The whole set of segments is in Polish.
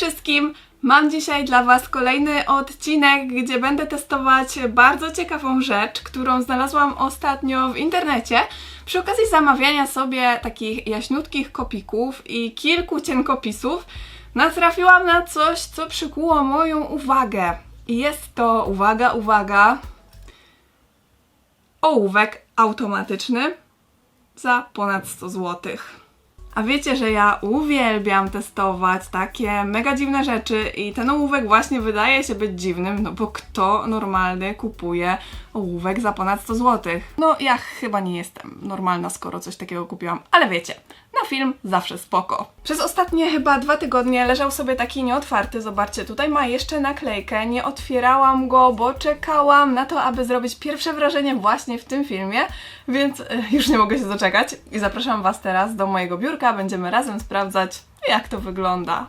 wszystkim! Mam dzisiaj dla Was kolejny odcinek, gdzie będę testować bardzo ciekawą rzecz, którą znalazłam ostatnio w internecie. Przy okazji zamawiania sobie takich jaśniutkich kopików i kilku cienkopisów, natrafiłam na coś, co przykuło moją uwagę. I jest to, uwaga, uwaga, ołówek automatyczny za ponad 100 złotych. A wiecie, że ja uwielbiam testować takie mega dziwne rzeczy i ten ołówek właśnie wydaje się być dziwnym, no bo kto normalny kupuje ołówek za ponad 100 zł? No ja chyba nie jestem normalna, skoro coś takiego kupiłam, ale wiecie, na film zawsze spoko. Przez ostatnie chyba dwa tygodnie leżał sobie taki nieotwarty, zobaczcie, tutaj ma jeszcze naklejkę, nie otwierałam go, bo czekałam na to, aby zrobić pierwsze wrażenie właśnie w tym filmie, więc e, już nie mogę się doczekać i zapraszam Was teraz do mojego biurka, będziemy razem sprawdzać, jak to wygląda.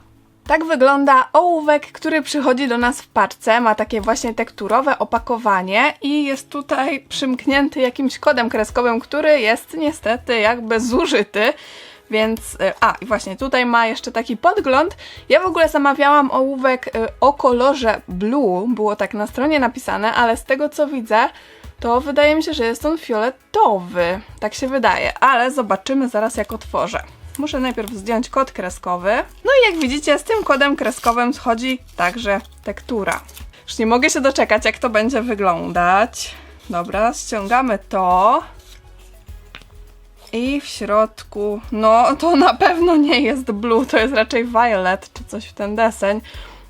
Tak wygląda ołówek, który przychodzi do nas w paczce. Ma takie właśnie tekturowe opakowanie i jest tutaj przymknięty jakimś kodem kreskowym, który jest niestety jakby zużyty. Więc, y, a i właśnie tutaj ma jeszcze taki podgląd. Ja w ogóle zamawiałam ołówek y, o kolorze blue, było tak na stronie napisane, ale z tego co widzę, to wydaje mi się, że jest on fioletowy. Tak się wydaje, ale zobaczymy zaraz jak otworzę. Muszę najpierw zdjąć kod kreskowy. No i jak widzicie, z tym kodem kreskowym schodzi także tektura. Już nie mogę się doczekać, jak to będzie wyglądać. Dobra, ściągamy to. I w środku, no to na pewno nie jest blue, to jest raczej violet czy coś w ten deseń.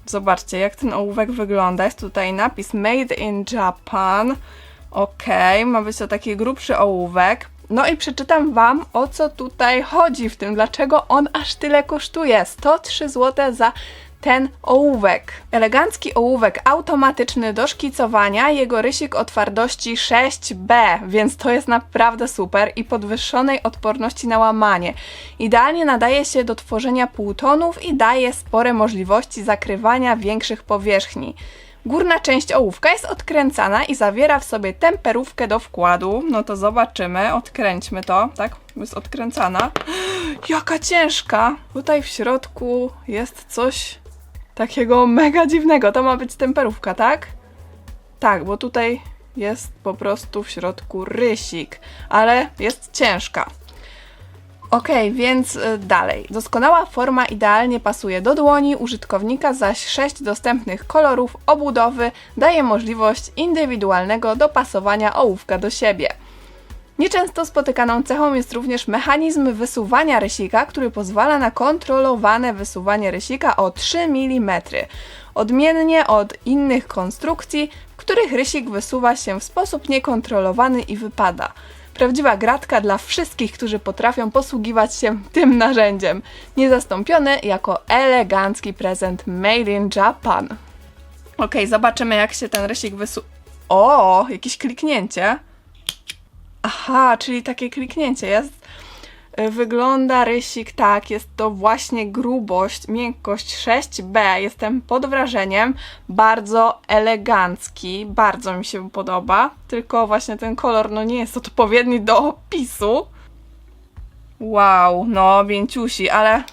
Zobaczcie, jak ten ołówek wygląda. Jest tutaj napis Made in Japan. Okej, ma być to taki grubszy ołówek. No i przeczytam Wam, o co tutaj chodzi w tym, dlaczego on aż tyle kosztuje. 103 zł za ten ołówek. Elegancki ołówek automatyczny do szkicowania, jego rysik o twardości 6B, więc to jest naprawdę super i podwyższonej odporności na łamanie. Idealnie nadaje się do tworzenia półtonów i daje spore możliwości zakrywania większych powierzchni. Górna część ołówka jest odkręcana i zawiera w sobie temperówkę do wkładu. No to zobaczymy, odkręćmy to, tak? Jest odkręcana. Jaka ciężka! Tutaj w środku jest coś takiego mega dziwnego. To ma być temperówka, tak? Tak, bo tutaj jest po prostu w środku rysik, ale jest ciężka. Okej, więc y, dalej. Doskonała forma idealnie pasuje do dłoni użytkownika, zaś sześć dostępnych kolorów obudowy daje możliwość indywidualnego dopasowania ołówka do siebie. Nieczęsto spotykaną cechą jest również mechanizm wysuwania rysika, który pozwala na kontrolowane wysuwanie rysika o 3 mm. Odmiennie od innych konstrukcji, w których rysik wysuwa się w sposób niekontrolowany i wypada. Prawdziwa gratka dla wszystkich, którzy potrafią posługiwać się tym narzędziem. Niezastąpiony jako elegancki prezent Made in Japan. Ok, zobaczymy jak się ten rysik wysu... O, jakieś kliknięcie. Aha, czyli takie kliknięcie jest. Y, Wygląda rysik tak, jest to właśnie grubość, miękkość 6B. Jestem pod wrażeniem. Bardzo elegancki, bardzo mi się podoba. Tylko właśnie ten kolor no nie jest odpowiedni do opisu. Wow, no mięciusi, ale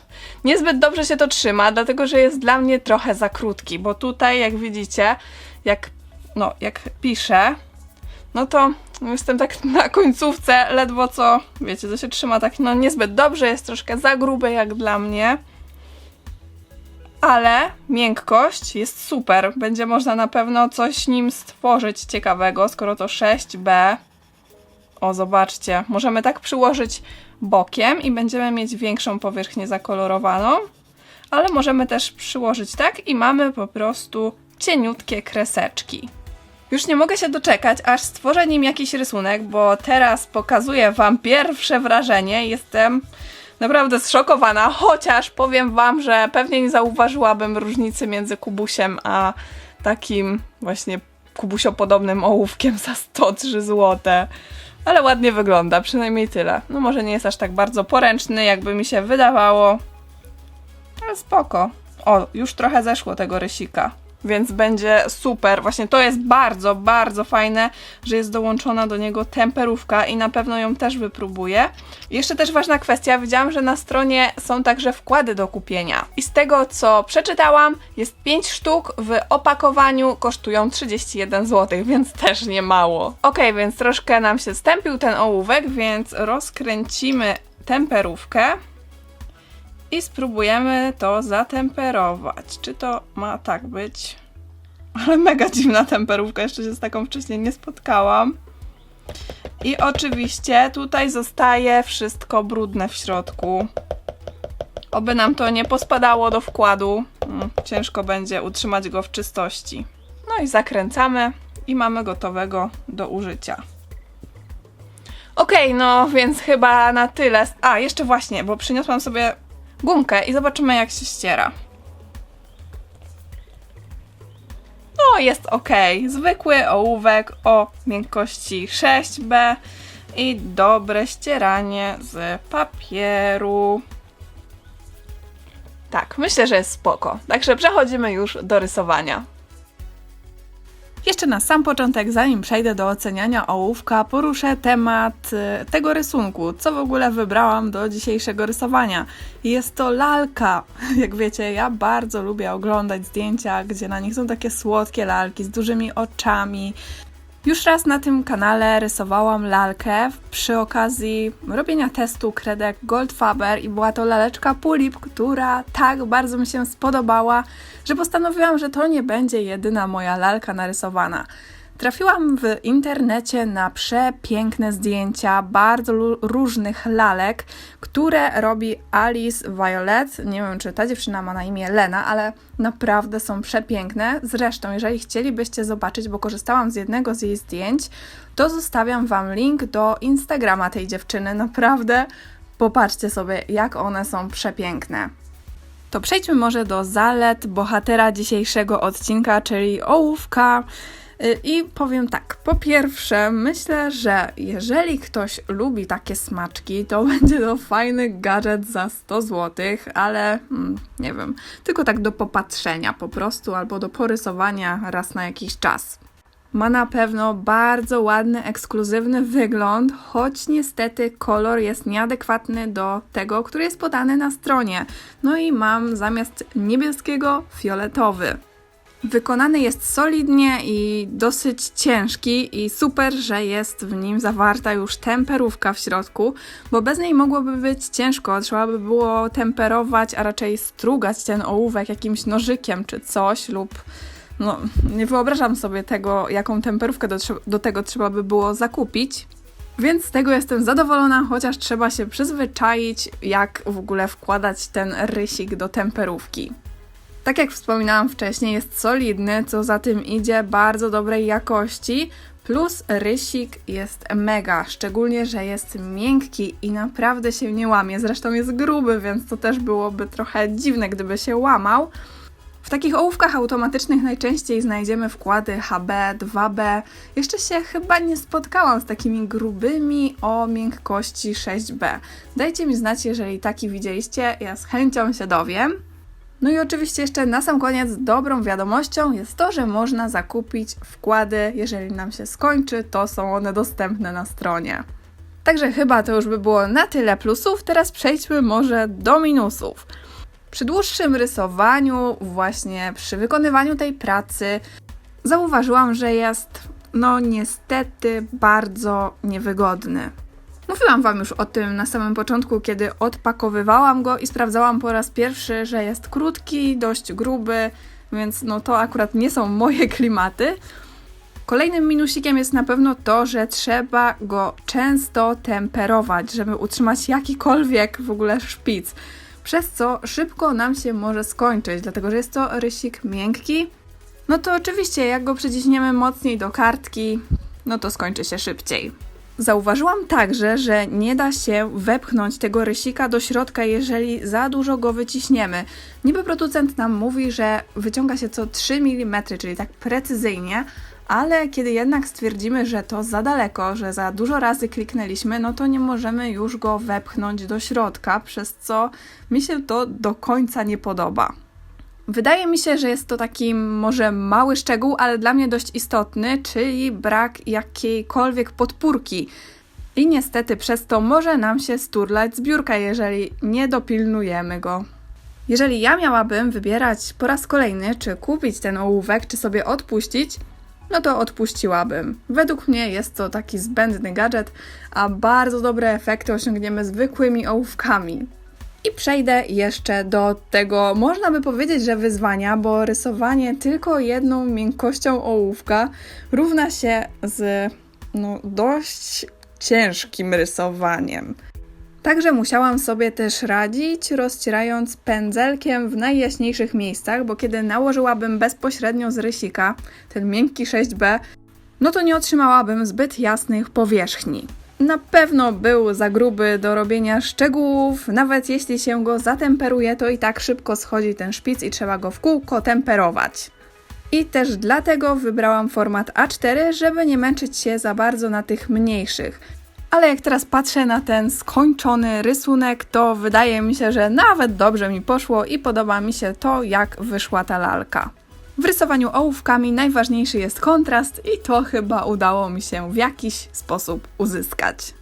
niezbyt dobrze się to trzyma, dlatego że jest dla mnie trochę za krótki, bo tutaj jak widzicie, jak, no, jak piszę, no to jestem tak na końcówce, ledwo co, wiecie, to się trzyma tak no niezbyt dobrze, jest troszkę za grube jak dla mnie. Ale miękkość jest super. Będzie można na pewno coś nim stworzyć ciekawego, skoro to 6B. O, zobaczcie. Możemy tak przyłożyć bokiem i będziemy mieć większą powierzchnię zakolorowaną. Ale możemy też przyłożyć tak i mamy po prostu cieniutkie kreseczki. Już nie mogę się doczekać, aż stworzę nim jakiś rysunek, bo teraz pokazuję Wam pierwsze wrażenie. Jestem naprawdę zszokowana, chociaż powiem Wam, że pewnie nie zauważyłabym różnicy między kubusiem a takim właśnie kubusiopodobnym ołówkiem za 103 zł. Ale ładnie wygląda, przynajmniej tyle. No może nie jest aż tak bardzo poręczny, jakby mi się wydawało. Ale spoko. O, już trochę zeszło tego rysika. Więc będzie super. Właśnie to jest bardzo, bardzo fajne, że jest dołączona do niego temperówka i na pewno ją też wypróbuję. Jeszcze też ważna kwestia, widziałam, że na stronie są także wkłady do kupienia. I z tego co przeczytałam, jest 5 sztuk w opakowaniu, kosztują 31 zł, więc też nie mało. Ok, więc troszkę nam się stępił ten ołówek, więc rozkręcimy temperówkę i spróbujemy to zatemperować. Czy to ma tak być? Ale mega dziwna temperówka, jeszcze się z taką wcześniej nie spotkałam. I oczywiście tutaj zostaje wszystko brudne w środku. Oby nam to nie pospadało do wkładu. Mm, Ciężko będzie utrzymać go w czystości. No i zakręcamy i mamy gotowego do użycia. Okej, no więc chyba na tyle. A, jeszcze właśnie, bo przyniosłam sobie gumkę i zobaczymy jak się ściera. No, jest ok. Zwykły ołówek o miękkości 6B i dobre ścieranie z papieru. Tak, myślę, że jest spoko. Także przechodzimy już do rysowania. Jeszcze na sam początek, zanim przejdę do oceniania ołówka, poruszę temat y, tego rysunku. Co w ogóle wybrałam do dzisiejszego rysowania? Jest to lalka. Jak wiecie, ja bardzo lubię oglądać zdjęcia, gdzie na nich są takie słodkie lalki z dużymi oczami. Już raz na tym kanale rysowałam lalkę przy okazji robienia testu kredek Goldfaber i była to laleczka Pulip, która tak bardzo mi się spodobała, że postanowiłam, że to nie będzie jedyna moja lalka narysowana. Trafiłam w internecie na przepiękne zdjęcia bardzo różnych lalek, które robi Alice Violet. Nie wiem, czy ta dziewczyna ma na imię Lena, ale naprawdę są przepiękne. Zresztą, jeżeli chcielibyście zobaczyć, bo korzystałam z jednego z jej zdjęć, to zostawiam Wam link do Instagrama tej dziewczyny. Naprawdę popatrzcie sobie, jak one są przepiękne. To przejdźmy może do zalet bohatera dzisiejszego odcinka, czyli ołówka. Y, I powiem tak, po pierwsze, myślę, że jeżeli ktoś lubi takie smaczki, to będzie to fajny gadżet za 100 zł, ale mm, nie wiem, tylko tak do popatrzenia po prostu albo do porysowania raz na jakiś czas. Ma na pewno bardzo ładny, ekskluzywny wygląd, choć niestety kolor jest nieadekwatny do tego, który jest podany na stronie. No i mam zamiast niebieskiego fioletowy. Wykonany jest solidnie i dosyć ciężki i super, że jest w nim zawarta już temperówka w środku, bo bez niej mogłoby być ciężko, trzeba by było temperować, a raczej strugać ten ołówek jakimś nożykiem czy coś lub no, nie wyobrażam sobie tego, jaką temperówkę do, do tego trzeba by było zakupić. Więc z tego jestem zadowolona, chociaż trzeba się przyzwyczaić, jak w ogóle wkładać ten rysik do temperówki. Tak jak wspominałam wcześniej, jest solidny, co za tym idzie bardzo dobrej jakości, plus rysik jest mega, szczególnie, że jest miękki i naprawdę się nie łamie. Zresztą jest gruby, więc to też byłoby trochę dziwne, gdyby się łamał. W takich ołówkach automatycznych najczęściej znajdziemy wkłady HB, 2B. Jeszcze się chyba nie spotkałam z takimi grubymi o miękkości 6B. Dajcie mi znać, jeżeli taki widzieliście, ja z chęcią się dowiem. No i oczywiście jeszcze na sam koniec dobrą wiadomością jest to, że można zakupić wkłady, jeżeli nam się skończy, to są one dostępne na stronie. Także chyba to już by było na tyle plusów, teraz przejdźmy może do minusów. Przy dłuższym rysowaniu, właśnie przy wykonywaniu tej pracy, zauważyłam, że jest, no niestety, bardzo niewygodny. Mówiłam Wam już o tym na samym początku, kiedy odpakowywałam go i sprawdzałam po raz pierwszy, że jest krótki, dość gruby, więc no to akurat nie są moje klimaty. Kolejnym minusikiem jest na pewno to, że trzeba go często temperować, żeby utrzymać jakikolwiek w ogóle szpic, przez co szybko nam się może skończyć, dlatego że jest to rysik miękki. No to oczywiście, jak go przyciśniemy mocniej do kartki, no to skończy się szybciej. Zauważyłam także, że nie da się wepchnąć tego rysika do środka, jeżeli za dużo go wyciśniemy. Niby producent nam mówi, że wyciąga się co 3 mm, czyli tak precyzyjnie, ale kiedy jednak stwierdzimy, że to za daleko, że za dużo razy kliknęliśmy, no to nie możemy już go wepchnąć do środka, przez co mi się to do końca nie podoba. Wydaje mi się, że jest to taki może mały szczegół, ale dla mnie dość istotny, czyli brak jakiejkolwiek podpórki. I niestety przez to może nam się sturlać zbiórka, jeżeli nie dopilnujemy go. Jeżeli ja miałabym wybierać po raz kolejny, czy kupić ten ołówek, czy sobie odpuścić, no to odpuściłabym. Według mnie jest to taki zbędny gadżet, a bardzo dobre efekty osiągniemy zwykłymi ołówkami. I przejdę jeszcze do tego, można by powiedzieć, że wyzwania, bo rysowanie tylko jedną miękkością ołówka równa się z no, dość ciężkim rysowaniem. Także musiałam sobie też radzić, rozcierając pędzelkiem w najjaśniejszych miejscach, bo kiedy nałożyłabym bezpośrednio z rysika ten miękki 6B, no to nie otrzymałabym zbyt jasnych powierzchni. Na pewno był za gruby do robienia szczegółów, nawet jeśli się go zatemperuje, to i tak szybko schodzi ten szpic i trzeba go w kółko temperować. I też dlatego wybrałam format A4, żeby nie męczyć się za bardzo na tych mniejszych. Ale jak teraz patrzę na ten skończony rysunek, to wydaje mi się, że nawet dobrze mi poszło i podoba mi się to, jak wyszła ta lalka. W rysowaniu ołówkami najważniejszy jest kontrast i to chyba udało mi się w jakiś sposób uzyskać.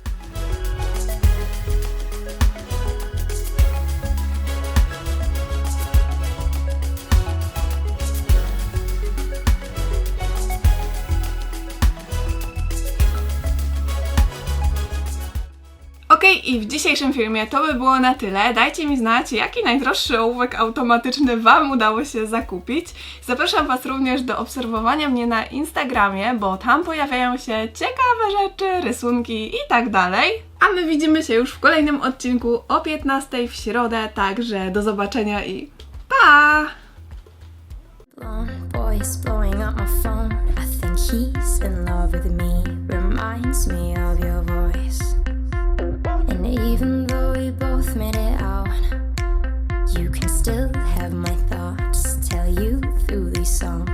I w dzisiejszym filmie to by było na tyle. Dajcie mi znać, jaki najdroższy ołówek automatyczny Wam udało się zakupić. Zapraszam Was również do obserwowania mnie na Instagramie, bo tam pojawiają się ciekawe rzeczy, rysunki i tak dalej. A my widzimy się już w kolejnym odcinku o 15 w środę, także do zobaczenia i pa! Reminds me of your voice. Even though we both made it out, you can still have my thoughts. Tell you through these songs.